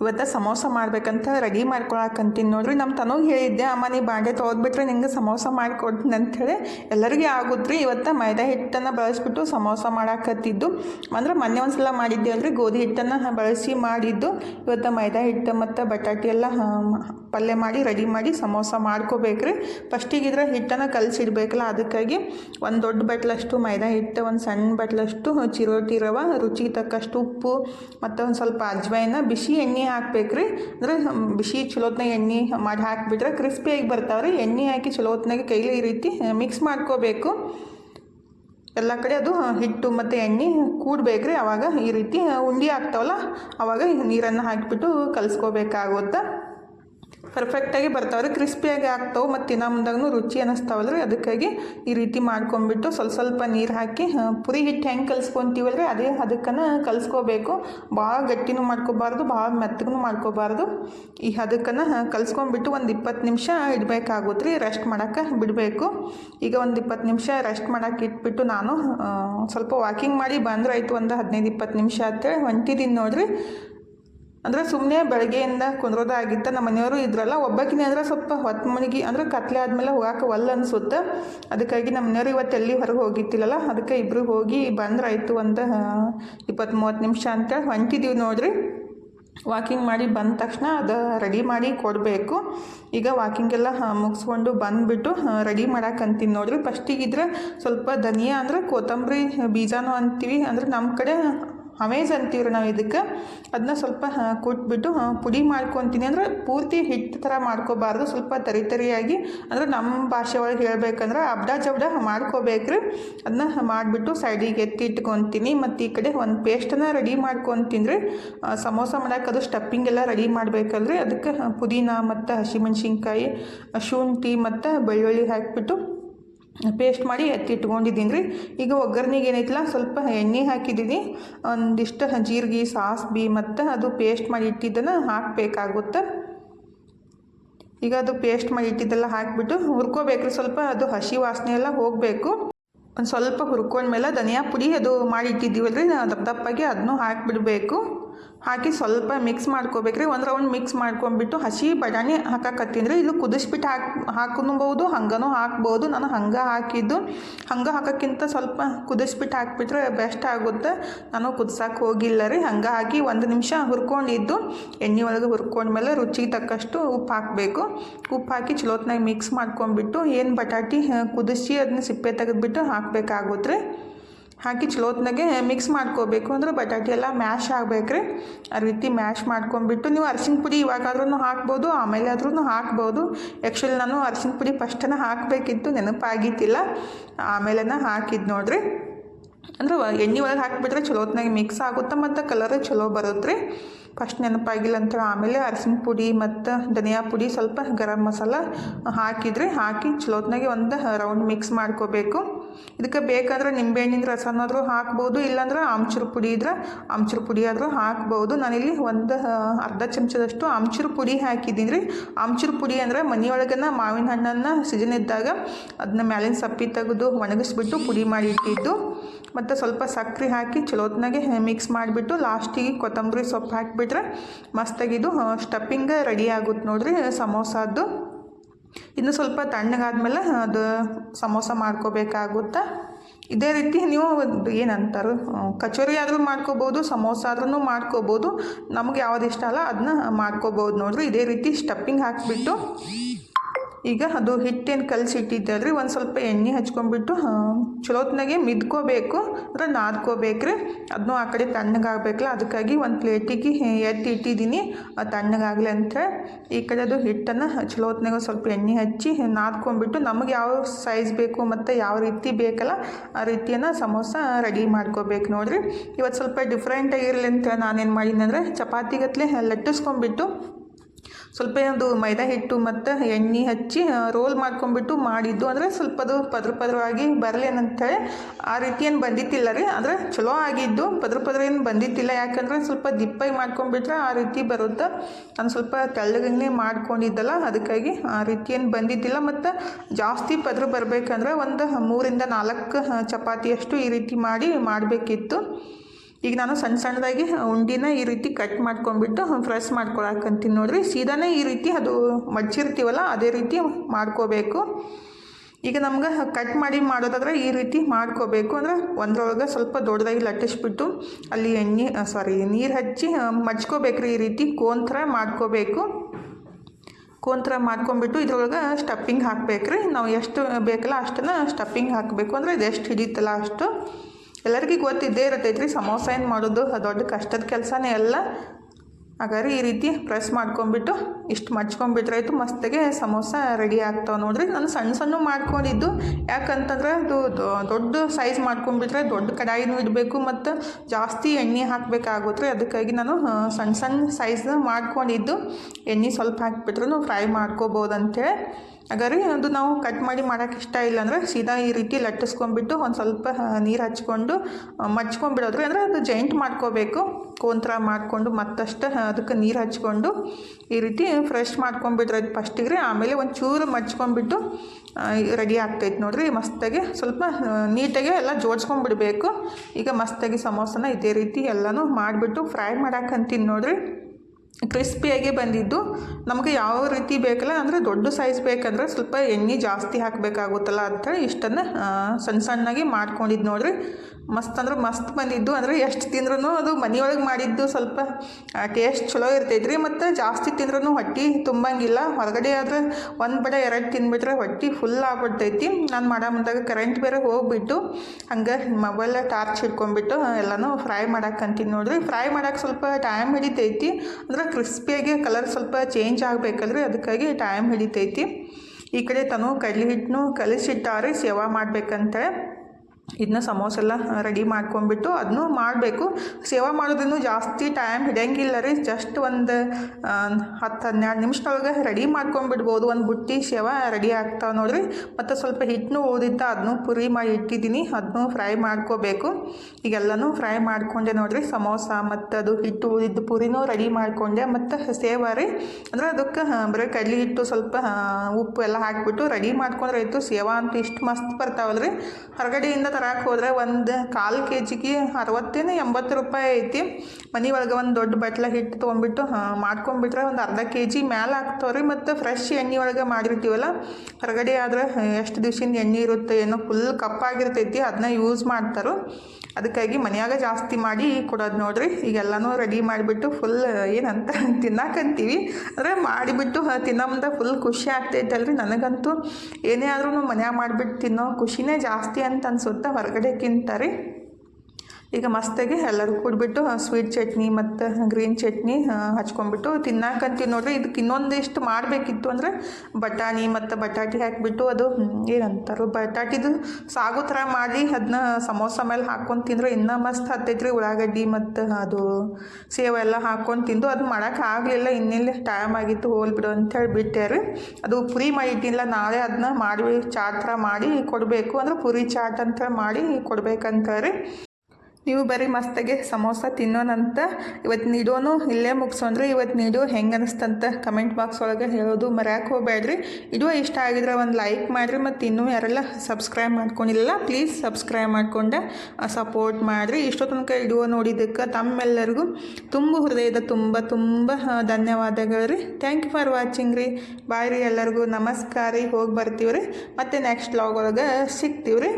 ಇವತ್ತು ಸಮೋಸ ಮಾಡ್ಬೇಕಂತ ರೆಡಿ ಮಾಡ್ಕೊಳಕಂತೀನಿ ನೋಡ್ರಿ. ನಮ್ಮ ತನಗೆ ಹೇಳಿದ್ದೆ, ಅಮ್ಮ ನೀ ಬಾಂಡೆ ತೊಗೊದ್ಬಿಟ್ರೆ ನಿಂಗೆ ಸಮೋಸ ಮಾಡಿಕೊಡ್ತೀನಿ ಅಂಥೇಳಿ ಎಲ್ಲರಿಗೆ ಆಗುದ್ರಿ. ಇವತ್ತು ಮೈದಾ ಹಿಟ್ಟನ್ನು ಬಳಸ್ಬಿಟ್ಟು ಸಮೋಸ ಮಾಡಾಕತ್ತಿದ್ದು. ಅಂದ್ರೆ ಮೊನ್ನೆ ಒಂದು ಸಲ ಮಾಡಿದ್ದೆ ಅಲ್ರಿ, ಗೋಧಿ ಹಿಟ್ಟನ್ನು ಬಳಸಿ ಮಾಡಿದ್ದು. ಇವತ್ತು ಮೈದಾ ಹಿಟ್ಟು ಮತ್ತು ಬಟಾಟೆ ಎಲ್ಲ ಪಲ್ಯ ಮಾಡಿ, ರೆಡಿ ಮಾಡಿ ಸಮೋಸ ಮಾಡ್ಕೋಬೇಕ್ರಿ. ಫಸ್ಟಿಗೆ ಇದ್ರೆ ಹಿಟ್ಟನ್ನು ಕಲಸಿಡ್ಬೇಕಲ್ಲ, ಅದಕ್ಕಾಗಿ ಒಂದು ದೊಡ್ಡ ಬಟ್ಲಷ್ಟು ಮೈದಾ ಹಿಟ್ಟು, ಒಂದು ಸಣ್ಣ ಬಟ್ಲಷ್ಟು ಚಿರೋಟಿ ರವ ರುಚಿಗೆ ತಕ್ಕಷ್ಟು ಉಪ್ಪು, ಮತ್ತು ಒಂದು ಸ್ವಲ್ಪ ಅಜ್ವಾಯಿನ, ಬಿಸಿ ಎಣ್ಣೆ ಹಾಕ್ಬೇಕ್ರಿ. ಅಂದ್ರೆ ಬಿಸಿ ಚಲೋತ್ನಾಗ ಎಣ್ಣೆ ಮಾಡಿ ಹಾಕಿಬಿಟ್ರೆ ಕ್ರಿಸ್ಪಿಯಾಗಿ ಬರ್ತಾವ್ರಿ. ಎಣ್ಣೆ ಹಾಕಿ ಚಲೋತ್ನಾಗ ಕೈಲಿ ಈ ರೀತಿ ಮಿಕ್ಸ್ ಮಾಡ್ಕೋಬೇಕು. ಎಲ್ಲ ಕಡೆ ಅದು ಹಿಟ್ಟು ಮತ್ತು ಎಣ್ಣೆ ಕೂಡಬೇಕ್ರಿ. ಅವಾಗ ಈ ರೀತಿ ಉಂಡೆ ಆಗ್ತಾವಲ್ಲ ಅವಾಗ ನೀರನ್ನು ಹಾಕಿಬಿಟ್ಟು ಕಲಿಸ್ಕೋಬೇಕಾಗುತ್ತೆ. ಪರ್ಫೆಕ್ಟಾಗಿ ಬರ್ತಾವ್ರಿ ಕ್ರಿಸ್ಪಿಯಾಗಿ ಆಗ್ತಾವೆ, ಮತ್ತು ತಿನ್ನೋ ಮುಂದಾಗೂ ರುಚಿ ಅನ್ನಿಸ್ತಾವಲ್ರಿ ಅದಕ್ಕಾಗಿ ಈ ರೀತಿ ಮಾಡ್ಕೊಂಬಿಟ್ಟು ಸ್ವಲ್ಪ ಸ್ವಲ್ಪ ನೀರು ಹಾಕಿ ಪುರಿ ಹಿಟ್ಟು ಹೆಂಗೆ ಕಲಿಸ್ಕೊಂತೀವಲ್ರಿ, ಅದೇ ಅದಕ್ಕನ್ನು ಕಲಿಸ್ಕೋಬೇಕು. ಭಾಳ ಗಟ್ಟಿನೂ ಮಾಡ್ಕೋಬಾರ್ದು, ಭಾಳ ಮೆತ್ತಗೂ ಮಾಡ್ಕೋಬಾರ್ದು. ಈ ಅದಕ್ಕನ್ನು ಕಲಿಸ್ಕೊಂಬಿಟ್ಟು ಒಂದು ಇಪ್ಪತ್ತು ನಿಮಿಷ ಇಡಬೇಕಾಗುತ್ತೆ ರೀ ರೆಸ್ಟ್ ಮಾಡೋಕ್ಕೆ ಬಿಡಬೇಕು. ಈಗ ಒಂದು ಇಪ್ಪತ್ತು ನಿಮಿಷ ರೆಸ್ಟ್ ಮಾಡೋಕೆ ಇಟ್ಬಿಟ್ಟು ನಾನು ಸ್ವಲ್ಪ ವಾಕಿಂಗ್ ಮಾಡಿ ಬಂದ್ರಾಯ್ತು ಒಂದು ಹದಿನೈದು ಇಪ್ಪತ್ತು ನಿಮಿಷ ಅಂತೇಳಿ ಹೊಂಟಿದ್ದೀನಿ ನೋಡ್ರಿ. ಅಂದ್ರೆ ಸುಮ್ಮನೆ ಬೆಳಗ್ಗೆಯಿಂದ ಕುಂದ್ರೋದಾಗಿತ್ತು, ನಮ್ಮ ಮನೆಯವರು ಇದ್ರಲ್ಲ, ಒಬ್ಬಾಕಿನೇ ಅಂದ್ರೆ ಸ್ವಲ್ಪ ಹೊತ್ತು ಮಣಿಗೆ, ಅಂದ್ರೆ ಕತ್ಲೆ ಆದಮೇಲೆ ಹೋಗಕ್ಕೆ ಒಲ್ಲ ಅನ್ಸುತ್ತೆ. ಅದಕ್ಕಾಗಿ ನಮ್ಮ ಮನೆಯವರು ಇವತ್ತು ಎಲ್ಲಿ ಹೊರಗೆ ಹೋಗಿತ್ತಿಲ್ಲಲ್ಲ, ಅದಕ್ಕೆ ಇಬ್ಬರು ಹೋಗಿ ಬಂದ್ರಾಯ್ತು ಅಂತ ಇಪ್ಪತ್ತು ಮೂವತ್ತು ನಿಮಿಷ ಅಂತೇಳಿ ಹೊಂಟಿದ್ದೀವಿ ನೋಡ್ರಿ. ವಾಕಿಂಗ್ ಮಾಡಿ ಬಂದ ತಕ್ಷಣ ಅದು ರೆಡಿ ಮಾಡಿ ಕೊಡಬೇಕು. ಈಗ ವಾಕಿಂಗ್ ಎಲ್ಲ ಮುಗಿಸ್ಕೊಂಡು ಬಂದುಬಿಟ್ಟು ರೆಡಿ ಮಾಡಾಕಂತೀನಿ ನೋಡ್ರಿ. ಫಸ್ಟಿಗಿದ್ರೆ ಸ್ವಲ್ಪ ಧನಿಯಾ ಅಂದ್ರೆ ಕೊತ್ತಂಬರಿ ಬೀಜನೂ ಅಂತೀವಿ. ಅಂದ್ರೆ ನಮ್ಮ ಕಡೆ ಅಮೇಜ್ ಅಂತೀವಿ ನಾವು ಇದಕ್ಕೆ. ಅದನ್ನ ಸ್ವಲ್ಪ ಕೊಟ್ಬಿಟ್ಟು ಪುಡಿ ಮಾಡ್ಕೊತೀನಿ ಅಂದ್ರೆ ಪೂರ್ತಿ ಹಿಟ್ಟು ಥರ ಮಾಡ್ಕೋಬಾರ್ದು. ಸ್ವಲ್ಪ ತರಿ ತರಿಯಾಗಿ, ಅಂದ್ರೆ ನಮ್ಮ ಭಾಷೆ ಒಳಗೆ ಹೇಳಬೇಕಂದ್ರೆ ಅಬ್ಡ ಜಬ್ಡ ಮಾಡ್ಕೋಬೇಕ್ರಿ. ಅದನ್ನ ಮಾಡಿಬಿಟ್ಟು ಸೈಡಿಗೆ ಎತ್ತಿ ಇಟ್ಕೊತೀನಿ. ಮತ್ತು ಈ ಕಡೆ ಒಂದು ಪೇಸ್ಟನ್ನು ರೆಡಿ ಮಾಡ್ಕೊತೀನಿ ಸಮೋಸ ಮಾಡೋಕೆ ಅದು ಸ್ಟಪ್ಪಿಂಗ್ ಎಲ್ಲ ರೆಡಿ ಮಾಡಬೇಕಲ್ರಿ. ಅದಕ್ಕೆ ಪುದೀನ ಮತ್ತು ಹಸಿಮೆಣ್ಸಿನ್ಕಾಯಿ, ಶುಂಠಿ ಮತ್ತು ಬೆಳ್ಳುಳ್ಳಿ ಹಾಕಿಬಿಟ್ಟು ಪೇಸ್ಟ್ ಮಾಡಿ ಎತ್ತಿ ಇಟ್ಕೊಂಡಿದ್ದೀನಿ ರೀ ಈಗ ಒಗ್ಗರಣೆಗೆ ಏನೈತಿಲ್ಲ, ಸ್ವಲ್ಪ ಎಣ್ಣೆ ಹಾಕಿದ್ದೀನಿ ಒಂದಿಷ್ಟು ಜೀರಿಗೆ, ಸಾಸ್ಬಿ, ಮತ್ತು ಅದು ಪೇಸ್ಟ್ ಮಾಡಿ ಇಟ್ಟಿದ್ದನ್ನು ಹಾಕಬೇಕಾಗುತ್ತೆ. ಈಗ ಅದು ಪೇಸ್ಟ್ ಮಾಡಿ ಇಟ್ಟಿದ್ದೆಲ್ಲ ಹಾಕಿಬಿಟ್ಟು ಹುರ್ಕೋಬೇಕ್ರಿ. ಸ್ವಲ್ಪ ಅದು ಹಸಿ ವಾಸನೆ ಎಲ್ಲ ಹೋಗಬೇಕು. ಒಂದು ಸ್ವಲ್ಪ ಹುರ್ಕೊಂಡ್ಮೇಲೆ ಧನಿಯಾ ಪುಡಿ ಅದು ಮಾಡಿ ಇಟ್ಟಿದ್ದೀವಲ್ರಿ. ದಪ್ಪ ದಪ್ಪಾಗಿ ಅದನ್ನೂ ಹಾಕಿಬಿಡಬೇಕು. ಹಾಕಿ ಸ್ವಲ್ಪ ಮಿಕ್ಸ್ ಮಾಡ್ಕೋಬೇಕ್ರಿ. ಒಂದು ರೌಂಡ್ ಮಿಕ್ಸ್ ಮಾಡ್ಕೊಂಡ್ಬಿಟ್ಟು ಹಸಿ ಬಟಾಣಿ ಹಾಕಕತ್ತೀನಿ ಇಲ್ಲಿ ಕುದಿಸ್ಬಿಟ್ಟು ಹಾಕಿ ಹಾಕಬಹುದು ಹಂಗನೂ ಹಾಕ್ಬೋದು. ನಾನು ಹಂಗೆ ಹಾಕಿದ್ದು. ಹಂಗೆ ಹಾಕೋಕ್ಕಿಂತ ಸ್ವಲ್ಪ ಕುದಿಸ್ಬಿಟ್ಟು ಹಾಕಿಬಿಟ್ರೆ ಬೆಸ್ಟ್ ಆಗುತ್ತೆ. ನಾನು ಕುದಿಸಕ್ಕೆ ಹೋಗಿಲ್ಲ ರೀ. ಹಂಗೆ ಹಾಕಿ ಒಂದು ನಿಮಿಷ ಹುರ್ಕೊಂಡಿದ್ದು. ಎಣ್ಣೆ ಒಳಗೆ ಹುರ್ಕೊಂಡ್ಮೇಲೆ ರುಚಿಗೆ ತಕ್ಕಷ್ಟು ಉಪ್ಪು ಹಾಕಬೇಕು. ಉಪ್ಪು ಹಾಕಿ ಚಲೋತ್ನಾಗ ಮಿಕ್ಸ್ ಮಾಡ್ಕೊಂಡ್ಬಿಟ್ಟು ಏನು ಬಟಾಟಿ ಕುದಿಸಿ ಅದನ್ನ ಸಿಪ್ಪೆ ತೆಗೆದುಬಿಟ್ಟು ಹಾಕಬೇಕಾಗುತ್ತೆ ರೀ ಹಾಕಿ ಚಲೋತ್ನಾಗೆ ಮಿಕ್ಸ್ ಮಾಡ್ಕೋಬೇಕು ಅಂದ್ರೆ ಬಟಾಟೆ ಎಲ್ಲ ಮ್ಯಾಶ್ ಆಗ್ಬೇಕ್ರಿ ಆ ರೀತಿ ಮ್ಯಾಶ್ ಮಾಡ್ಕೊಂಡ್ಬಿಟ್ಟು ನೀವು ಅರ್ಶಿನ ಪುಡಿ ಇವಾಗಾದ್ರೂ ಹಾಕ್ಬೋದು, ಆಮೇಲೆ ಆದ್ರೂ ಹಾಕ್ಬೋದು. ಆ್ಯಕ್ಚುಲಿ ನಾನು ಅರ್ಶಿನ ಪುಡಿ ಫಸ್ಟನ್ನು ಹಾಕಬೇಕಿತ್ತು, ನೆನಪಾಗಿತ್ತಿಲ್ಲ. ಆಮೇಲೆ ಹಾಕಿದ್ದು ನೋಡ್ರಿ. ಅಂದ್ರೆ ಎಣ್ಣೆ ಒಳಗೆ ಹಾಕಿಬಿಟ್ರೆ ಚಲೋತ್ನಾಗ ಮಿಕ್ಸ್ ಆಗುತ್ತೆ ಮತ್ತು ಕಲರ್ ಚಲೋ ಬರುತ್ತೆ ರೀ ಫಸ್ಟ್ ನೆನಪಾಗಿಲ್ಲ ಅಂತ ಆಮೇಲೆ ಅರಿಶಿನ ಪುಡಿ ಮತ್ತು ಧನಿಯಾ ಪುಡಿ ಸ್ವಲ್ಪ ಗರಂ ಮಸಾಲ ಹಾಕಿದ್ರಿ ಹಾಕಿ ಚಲೋತ್ನಾಗೆ ಒಂದು ರೌಂಡ್ ಮಿಕ್ಸ್ ಮಾಡ್ಕೋಬೇಕು. ಇದಕ್ಕೆ ಬೇಕಾದ್ರೆ ನಿಂಬೆಹಣ್ಣಿನ ರಸನಾದರೂ ಹಾಕ್ಬೋದು, ಇಲ್ಲಾಂದ್ರೆ ಆಮ್ಚೂರು ಪುಡಿ ಇದ್ರೆ ಆಮ್ಚೂರು ಪುಡಿ ಆದರೂ ಹಾಕ್ಬೋದು. ನಾನಿಲ್ಲಿ ಒಂದು ಅರ್ಧ ಚಮಚದಷ್ಟು ಆಮ್ಚೂರು ಪುಡಿ ಹಾಕಿದ್ದೀನಿ. ರೀ ಆಮ್ಚೂರು ಪುಡಿ ಅಂದರೆ ಮನೆಯೊಳಗನ ಮಾವಿನ ಹಣ್ಣನ್ನು ಸೀಸನ್ ಇದ್ದಾಗ ಅದನ್ನ ಮೇಲಿನ ಸಪ್ಪಿ ತೆಗೆದು ಒಣಗಿಸ್ಬಿಟ್ಟು ಪುಡಿ ಮಾಡಿ ಇಟ್ಟಿದ್ದು. ಮತ್ತು ಸ್ವಲ್ಪ ಸಕ್ಕರೆ ಹಾಕಿ ಚಲೋತ್ನಾಗೆ ಮಿಕ್ಸ್ ಮಾಡಿಬಿಟ್ಟು ಲಾಸ್ಟಿಗೆ ಕೊತ್ತಂಬರಿ ಸೊಪ್ಪು ಹಾಕಿಬಿಟ್ರೆ ಮಸ್ತಾಗಿದು ಸ್ಟಫಿಂಗ್ ರೆಡಿ ಆಗುತ್ತೆ ನೋಡ್ರಿ ಸಮೋಸಾದ್ದು. ಇನ್ನು ಸ್ವಲ್ಪ ತಣ್ಣಗಾದ್ಮೇಲೆ ಅದು ಸಮೋಸ ಮಾಡ್ಕೋಬೇಕಾಗುತ್ತೆ? ಇದೇ ರೀತಿ ನೀವು ಏನಂತಾರೆ ಕಚೋರಿ ಆದರೂ ಮಾಡ್ಕೋಬೋದು, ಸಮೋಸ ಆದ್ರೂ ಮಾಡ್ಕೋಬೋದು. ನಮ್ಗೆ ಯಾವ್ದು ಇಷ್ಟ ಅಲ್ಲ ಅದನ್ನ ಮಾಡ್ಕೋಬೋದು ನೋಡ್ರಿ. ಇದೇ ರೀತಿ ಸ್ಟಫಿಂಗ್ ಹಾಕಿಬಿಟ್ಟು ಈಗ ಅದು ಹಿಟ್ಟೇನು ಕಲಸಿ ಇಟ್ಟಿದ್ದಲ್ರಿ ಒಂದು ಸ್ವಲ್ಪ ಎಣ್ಣೆ ಹಚ್ಕೊಂಡ್ಬಿಟ್ಟು ಚಲೋತ್ನಾಗೆ ಮಿದ್ಕೋಬೇಕು, ಅಂದ್ರೆ ನಾದ್ಕೋಬೇಕ್ರಿ. ಅದನ್ನೂ ಆ ಕಡೆ ತಣ್ಣಗಾಗಬೇಕಲ್ಲ ಅದಕ್ಕಾಗಿ ಒಂದು ಪ್ಲೇಟಿಗೆ ಎತ್ತಿ ಇಟ್ಟಿದ್ದೀನಿ. ತಣ್ಣಗಾಗಲಿ ಅಂತ ಈ ಕಡೆ ಅದು ಹಿಟ್ಟನ್ನು ಚಲೋತ್ನಾಗ ಸ್ವಲ್ಪ ಎಣ್ಣೆ ಹಚ್ಚಿ ನಾದ್ಕೊಂಡ್ಬಿಟ್ಟು ನಮಗೆ ಯಾವ ಸೈಜ್ ಬೇಕು ಮತ್ತು ಯಾವ ರೀತಿ ಬೇಕಲ್ಲ, ಆ ರೀತಿಯನ್ನು ಸಮೋಸ ರೆಡಿ ಮಾಡ್ಕೋಬೇಕು ನೋಡಿರಿ. ಇವತ್ತು ಸ್ವಲ್ಪ ಡಿಫ್ರೆಂಟ್ ಆಗಿರಲಿ ಅಂತ ನಾನೇನು ಮಾಡೀನಿ ಅಂದರೆ ಚಪಾತಿಗತ್ಲೆ ಲಟ್ಟಿಸ್ಕೊಂಡ್ಬಿಟ್ಟು ಸ್ವಲ್ಪ ಒಂದು ಮೈದಾ ಹಿಟ್ಟು ಮತ್ತು ಎಣ್ಣೆ ಹಚ್ಚಿ ರೋಲ್ ಮಾಡ್ಕೊಂಡ್ಬಿಟ್ಟು ಮಾಡಿದ್ದು. ಅಂದರೆ ಸ್ವಲ್ಪ ಅದು ಪದ್ರ ಪದ್ರವಾಗಿ ಬರಲಿ ಅಂತೇಳಿ ಆ ರೀತಿ ಏನು ಬಂದಿತ್ತಿಲ್ಲ ರೀ. ಅಂದರೆ ಚಲೋ ಆಗಿದ್ದು, ಪದ್ರ ಪದ್ರ ಏನು ಬಂದಿತ್ತಿಲ್ಲ. ಯಾಕಂದರೆ ಸ್ವಲ್ಪ ದಿಪ್ಪಾಗಿ ಮಾಡ್ಕೊಂಡ್ಬಿಟ್ರೆ ಆ ರೀತಿ ಬರುತ್ತೆ. ನಾನು ಸ್ವಲ್ಪ ತೆಳ್ಳಗನೆ ಮಾಡ್ಕೊಂಡಿದ್ದಲ್ಲ, ಅದಕ್ಕಾಗಿ ಆ ರೀತಿ ಏನು ಬಂದಿದ್ದಿಲ್ಲ. ಮತ್ತು ಜಾಸ್ತಿ ಪದ್ರ ಬರಬೇಕಂದ್ರೆ ಒಂದು ಮೂರಿಂದ ನಾಲ್ಕು ಚಪಾತಿಯಷ್ಟು ಈ ರೀತಿ ಮಾಡಿ ಮಾಡಬೇಕಿತ್ತು. ಈಗ ನಾನು ಸಣ್ಣ ಸಣ್ಣದಾಗಿ ಉಂಡಿನ ಈ ರೀತಿ ಕಟ್ ಮಾಡ್ಕೊಂಡ್ಬಿಟ್ಟು ಫ್ರೆಶ್ ಮಾಡ್ಕೊಳಕಂತೀನಿ ನೋಡಿರಿ. ಸೀದಾನೇ ಈ ರೀತಿ ಅದು ಮಡ್ಚಿರ್ತೀವಲ್ಲ ಅದೇ ರೀತಿ ಮಾಡ್ಕೋಬೇಕು. ಈಗ ನಮ್ಗೆ ಕಟ್ ಮಾಡಿ ಮಾಡೋದಾದ್ರೆ ಈ ರೀತಿ ಮಾಡ್ಕೋಬೇಕು. ಅಂದ್ರೆ ಒಂದರೊಳಗೆ ಸ್ವಲ್ಪ ದೊಡ್ಡದಾಗಿ ಲಟ್ಟಿಸ್ಬಿಟ್ಟು ಅಲ್ಲಿ ಎಣ್ಣೆ ಸಾರಿ ನೀರು ಹಚ್ಚಿ ಮಚ್ಕೋಬೇಕ್ರಿ ಈ ರೀತಿ. ಕೋನ್ ಥರ ಮಾಡ್ಕೋಬೇಕು. ಕೋನ್ ಥರ ಮಾಡ್ಕೊಂಬಿಟ್ಟು ಇದ್ರೊಳಗೆ ಸ್ಟಫಿಂಗ್ ಹಾಕ್ಬೇಕ್ರಿ. ನಾವು ಎಷ್ಟು ಬೇಕಲ್ಲ ಅಷ್ಟನ್ನು ಸ್ಟಫಿಂಗ್ ಹಾಕಬೇಕು. ಅಂದರೆ ಇದೆಷ್ಟು ಹಿಡಿತಲ್ಲ ಅಷ್ಟು. ಎಲ್ಲರಿಗೂ ಗೊತ್ತಿದ್ದೇ ಇರತೈತ್ರಿ ಸಮೋಸ ಏನು ಮಾಡೋದು? ಅದು ದೊಡ್ಡ ಕಷ್ಟದ ಕೆಲಸನೇ ಅಲ್ಲ. ಹಾಗಾದ್ರೆ ಈ ರೀತಿ ಪ್ರೆಸ್ ಮಾಡ್ಕೊಂಬಿಟ್ಟು ಇಷ್ಟು ಮಡ್ಚ್ಕೊಂಬಿಟ್ರೆ ಆಯಿತು, ಮಸ್ತಾಗೆ ಸಮೋಸ ರೆಡಿ ಆಗ್ತಾವೆ ನೋಡ್ರಿ. ನಾನು ಸಣ್ಣ ಸಣ್ಣ ಮಾಡ್ಕೊಂಡಿದ್ದು. ಯಾಕಂತಂದ್ರೆ ಅದು ದೊಡ್ಡ ಸೈಜ್ ಮಾಡ್ಕೊಂಬಿಟ್ರೆ ದೊಡ್ಡ ಕಡಾಯಿನೂ ಇಡಬೇಕು ಮತ್ತು ಜಾಸ್ತಿ ಎಣ್ಣೆ ಹಾಕಬೇಕಾಗುತ್ತೆ. ಅದಕ್ಕಾಗಿ ನಾನು ಸಣ್ಣ ಸಣ್ಣ ಸೈಜ್ ಮಾಡ್ಕೊಂಡಿದ್ದು. ಎಣ್ಣೆ ಸ್ವಲ್ಪ ಹಾಕಿಬಿಟ್ರೂ ಫ್ರೈ ಮಾಡ್ಕೋಬೋದು ಅಂತೇಳಿ ಹಾಗಾದ್ರೆ ಅದು ನಾವು ಕಟ್ ಮಾಡಿ ಮಾಡೋಕ್ಕೆ ಇಷ್ಟ ಇಲ್ಲ ಅಂದರೆ ಸೀದಾ ಈ ರೀತಿ ಲಟ್ಟಿಸ್ಕೊಂಡ್ಬಿಟ್ಟು ಒಂದು ಸ್ವಲ್ಪ ನೀರು ಹಚ್ಕೊಂಡು ಮಚ್ಕೊಂಡ್ಬಿಡೋದ್ರೆ ಅಂದರೆ ಅದು ಜೈಂಟ್ ಮಾಡ್ಕೋಬೇಕು. ಕೋಂತ್ರ ಮಾಡಿಕೊಂಡು ಮತ್ತಷ್ಟು ಅದಕ್ಕೆ ನೀರು ಹಚ್ಕೊಂಡು ಈ ರೀತಿ ಫ್ರೆಶ್ ಮಾಡ್ಕೊಂಡ್ಬಿಟ್ರೆ ಫಸ್ಟಿಗೆ ರೀ ಆಮೇಲೆ ಒಂದು ಚೂರು ಮಚ್ಕೊಂಡ್ಬಿಟ್ಟು ರೆಡಿ ಆಗ್ತೈತೆ ನೋಡಿರಿ. ಮಸ್ತಾಗಿ ಸ್ವಲ್ಪ ನೀಟಾಗಿ ಎಲ್ಲ ಜೋಡಿಸ್ಕೊಂಡ್ಬಿಡ್ಬೇಕು. ಈಗ ಮಸ್ತಾಗಿ ಸಮೋಸನ ಇದೇ ರೀತಿ ಎಲ್ಲನೂ ಮಾಡಿಬಿಟ್ಟು ಫ್ರೈ ಮಾಡಾಕಂತೀನಿ ನೋಡ್ರಿ. ಕ್ರಿಸ್ಪಿಯಾಗಿ ಬಂದಿದ್ದು, ನಮಗೆ ಯಾವ ರೀತಿ ಬೇಕಲ್ಲ, ಅಂದರೆ ದೊಡ್ಡ ಸೈಜ್ ಬೇಕಂದ್ರೆ ಸ್ವಲ್ಪ ಎಣ್ಣೆ ಜಾಸ್ತಿ ಹಾಕಬೇಕಾಗುತ್ತಲ್ಲ ಅಂತ ಇಷ್ಟನ್ನು ಸಣ್ಣ ಸಣ್ಣಗೆ ಮಾಡ್ಕೊಂಡಿದ್ದು ನೋಡ್ರಿ. ಮಸ್ತ್ ಅಂದ್ರೆ ಮಸ್ತ್ ಬಂದಿದ್ದು ಅಂದ್ರೆ ಎಷ್ಟು ತಿಂದ್ರೂ ಅದು ಮನೆಯೊಳಗೆ ಮಾಡಿದ್ದು ಸ್ವಲ್ಪ ಟೇಸ್ಟ್ ಚಲೋ ಇರ್ತೈತ್ರಿ. ಮತ್ತು ಜಾಸ್ತಿ ತಿಂದ್ರೂ ಹೊಟ್ಟೆ ತುಂಬಂಗಿಲ್ಲ. ಹೊರಗಡೆ ಆದರೆ ಒಂದು ಬಡ ಎರಡು ತಿಂದ್ಬಿಟ್ರೆ ಹೊಟ್ಟೆ ಫುಲ್ ಆಗ್ಬಿಡ್ತೈತಿ. ನಾನು ಮಾಡೋ ಮುಂದಾಗ ಕರೆಂಟ್ ಬೇರೆ ಹೋಗ್ಬಿಟ್ಟು, ಹಂಗೆ ಮೊಬೈಲ್ ಟಾರ್ಚ್ ಹಿಡ್ಕೊಂಡ್ಬಿಟ್ಟು ಎಲ್ಲನೂ ಫ್ರೈ ಮಾಡಕ್ಕಂತೀನಿ ನೋಡ್ರಿ. ಫ್ರೈ ಮಾಡೋಕೆ ಸ್ವಲ್ಪ ಟೈಮ್ ಹಿಡಿತೈತಿ. ಅಂದ್ರೆ ಕ್ರಿಸ್ಪಿಯಾಗಿ ಕಲರ್ ಸ್ವಲ್ಪ ಚೇಂಜ್ ಆಗಬೇಕಲ್ರಿ. ಅದಕ್ಕಾಗಿ ಟೈಮ್ ಹಿಡಿತೈತಿ. ಈ ಕಡೆ ತನು ಕಡ್ಲೆ ಹಿಟ್ಟನ್ನು ಕಲಿಸಿಟ್ಟಾರೆ, ಸೇವಾ ಮಾಡ್ಬೇಕಂತೇಳಿ. ಇದನ್ನ ಸಮೋಸ ಎಲ್ಲ ರೆಡಿ ಮಾಡ್ಕೊಂಡ್ಬಿಟ್ಟು ಅದನ್ನು ಮಾಡಬೇಕು. ಸೇವಾ ಮಾಡೋದನ್ನು ಜಾಸ್ತಿ ಟೈಮ್ ಹಿಡಿಯಂಗಿಲ್ಲ ರೀ. ಜಸ್ಟ್ ಒಂದು ಹತ್ತು, ಹನ್ನೆರಡು ನಿಮಿಷದೊಳಗೆ ರೆಡಿ ಮಾಡ್ಕೊಂಡ್ಬಿಡ್ಬೋದು. ಒಂದು ಬುಟ್ಟಿ ಸೇವಾ ರೆಡಿ ಆಗ್ತಾವೆ ನೋಡಿರಿ. ಮತ್ತು ಸ್ವಲ್ಪ ಹಿಟ್ಟನ್ನು ಓದಿದ್ದ ಅದನ್ನು ಪುರಿ ಮಾಡಿ ಇಟ್ಟಿದ್ದೀನಿ. ಅದನ್ನು ಫ್ರೈ ಮಾಡ್ಕೋಬೇಕು. ಈಗೆಲ್ಲನೂ ಫ್ರೈ ಮಾಡ್ಕೊಂಡೆ ನೋಡಿರಿ. ಸಮೋಸ ಮತ್ತು ಅದು ಹಿಟ್ಟು ಉಳಿದಿದ್ದು ಪುರಿನೂ ರೆಡಿ ಮಾಡ್ಕೊಂಡೆ. ಮತ್ತು ಸೇವಾ ರೀ. ಅಂದ್ರೆ ಅದಕ್ಕೆ ಬರೀ ಕಡ್ಲಿ ಹಿಟ್ಟು ಸ್ವಲ್ಪ ಉಪ್ಪು ಎಲ್ಲ ಹಾಕಿಬಿಟ್ಟು ರೆಡಿ ಮಾಡ್ಕೊಂಡ್ರೆ ಆಯಿತು. ಸೇವಾ ಅಂತ ಇಷ್ಟು ಮಸ್ತ್ ಬರ್ತಾವಲ್ರಿ. ಹೊರಗಡೆಯಿಂದ ತರಕ್ಕೆ ಹೋದ್ರೆ ಒಂದು ಕಾಲು ಕೆ ಜಿಗೆ ಅರವತ್ತೇನು ಎಂಬತ್ತು ರೂಪಾಯಿ ಐತಿ. ಮನೆ ಒಳಗೆ ಒಂದು ದೊಡ್ಡ ಬಟ್ಲ ಹಿಟ್ಟು ತೊಗೊಂಬಿಟ್ಟು ಮಾಡ್ಕೊಂಬಿಟ್ರೆ ಒಂದು ಅರ್ಧ ಕೆ ಜಿ ಮ್ಯಾಲೆ ರೀ ಮತ್ತು ಫ್ರೆಶ್ ಎಣ್ಣೆ ಒಳಗೆ ಮಾಡಿರ್ತೀವಲ್ಲ, ಹೊರಗಡೆ ಆದ್ರೆ ಎಷ್ಟು ದಿವ್ಸಿಂದ ಎಣ್ಣೆ ಇರುತ್ತೆ ಏನೋ ಫುಲ್ ಕಪ್ಪಾಗಿರ್ತೈತಿ ಅದನ್ನ ಯೂಸ್ ಮಾಡ್ತಾರೆ. ಅದಕ್ಕಾಗಿ ಮನೆಯಾಗ ಜಾಸ್ತಿ ಮಾಡಿ ಕೊಡೋದು ನೋಡ್ರಿ. ಈಗೆಲ್ಲನೂ ರೆಡಿ ಮಾಡಿಬಿಟ್ಟು ಫುಲ್ ಏನಂತ ತಿನ್ನಕಂತೀವಿ ಅಂದರೆ ಮಾಡಿಬಿಟ್ಟು ತಿನ್ನೋ ಮುಂದೆ ಫುಲ್ ಖುಷಿ ಆಗ್ತೈತಲ್ರಿ ನನಗಂತೂ. ಏನೇ ಆದರೂ ಮನ್ಯಾಗ ಮಾಡಿಬಿಟ್ಟು ತಿನ್ನೋ ಖುಷಿನೇ ಜಾಸ್ತಿ ಅಂತ ಅನ್ಸುತ್ತೆ. ಹೊರಗಡೆಕ್ಕಿಂತ ರೀ ಈಗ ಮಸ್ತಾಗಿ ಎಲ್ಲರೂ ಕೂಡಿಬಿಟ್ಟು ಸ್ವೀಟ್ ಚಟ್ನಿ ಮತ್ತು ಗ್ರೀನ್ ಚಟ್ನಿ ಹಚ್ಕೊಂಡ್ಬಿಟ್ಟು ತಿನ್ನಾಕಂತೀವಿ ನೋಡಿರಿ. ಇದಕ್ಕೆ ಇನ್ನೊಂದಿಷ್ಟು ಮಾಡಬೇಕಿತ್ತು ಅಂದರೆ ಬಟಾಣಿ ಮತ್ತು ಬಟಾಟಿ ಹಾಕಿಬಿಟ್ಟು ಅದು ಏನಂತಾರೆ, ಬಟಾಟಿದು ಸಾಗು ಥರ ಮಾಡಿ ಅದನ್ನ ಸಮೋಸ ಮೇಲೆ ಹಾಕ್ಕೊಂಡು ತಿಂದರೆ ಇನ್ನೂ ಮಸ್ತ್ ಹತ್ತೈತ್ರಿ ಉಳ್ಳಾಗಡ್ಡಿ ಮತ್ತು ಅದು ಸೇವೆ ಎಲ್ಲ ಹಾಕ್ಕೊಂಡು ತಿಂದು ಅದು ಮಾಡೋಕೆ ಆಗಲಿಲ್ಲ. ಇನ್ನೆಲ್ಲಿ ಟೈಮ್ ಆಗಿತ್ತು ಹೋಲ್ಬಿಡು ಅಂಥೇಳಿ ಬಿಟ್ಟೆ ರೀ ಅದು ಪುರಿ ಮಾಡಿಟ್ಟಿಲ್ಲ. ನಾಳೆ ಅದನ್ನ ಮಾಡಿ ಚಾಟ್ ಥರ ಮಾಡಿ ಕೊಡಬೇಕು. ಅಂದ್ರೆ ಪುರಿ ಚಾಟ್ ಅಂತ ಮಾಡಿ ಕೊಡ್ಬೇಕಂತ ರೀ ನೀವು ಬರೀ ಮಸ್ತಾಗೆ ಸಮೋಸ ತಿನ್ನೋನಂತ ಇವತ್ತು ನೀಡೋನು ಇಲ್ಲೇ ಮುಗಿಸೋಣ್ರಿ ಇವತ್ತು ನೀಡು ಹೆಂಗೆ ಅನಿಸ್ತಂತ ಕಮೆಂಟ್ ಬಾಕ್ಸ್ ಒಳಗೆ ಹೇಳೋದು ಮರ್ಯಾಕೆ ಹೋಗ್ಬೇಡ್ರಿ. ಇದು ಇಷ್ಟ ಆಗಿದ್ರೆ ಒಂದು ಲೈಕ್ ಮಾಡಿರಿ ಮತ್ತು ಇನ್ನೂ ಯಾರೆಲ್ಲ ಸಬ್ಸ್ಕ್ರೈಬ್ ಮಾಡ್ಕೊಂಡಿಲ್ಲ ಪ್ಲೀಸ್ ಸಬ್ಸ್ಕ್ರೈಬ್ ಮಾಡಿಕೊಂಡೆ. ಸಪೋರ್ಟ್ ಮಾಡಿರಿ. ಇಷ್ಟೋ ತನಕ ಇಡುವ ನೋಡಿದ್ದಕ್ಕೆ ತಮ್ಮೆಲ್ಲರಿಗೂ ತುಂಬ ಹೃದಯದ ತುಂಬ ತುಂಬ ಧನ್ಯವಾದಗಳು ರೀ ಥ್ಯಾಂಕ್ ಯು ಫಾರ್ ವಾಚಿಂಗ್ ರೀ. ಬಾಯ್ ರೀ ಎಲ್ಲರಿಗೂ. ನಮಸ್ಕಾರ ರೀ. ಹೋಗಿ ಬರ್ತೀವಿ ರೀ ಮತ್ತು ನೆಕ್ಸ್ಟ್ ಲಾಗ್ ಒಳಗೆ ಸಿಗ್ತೀವಿ ರೀ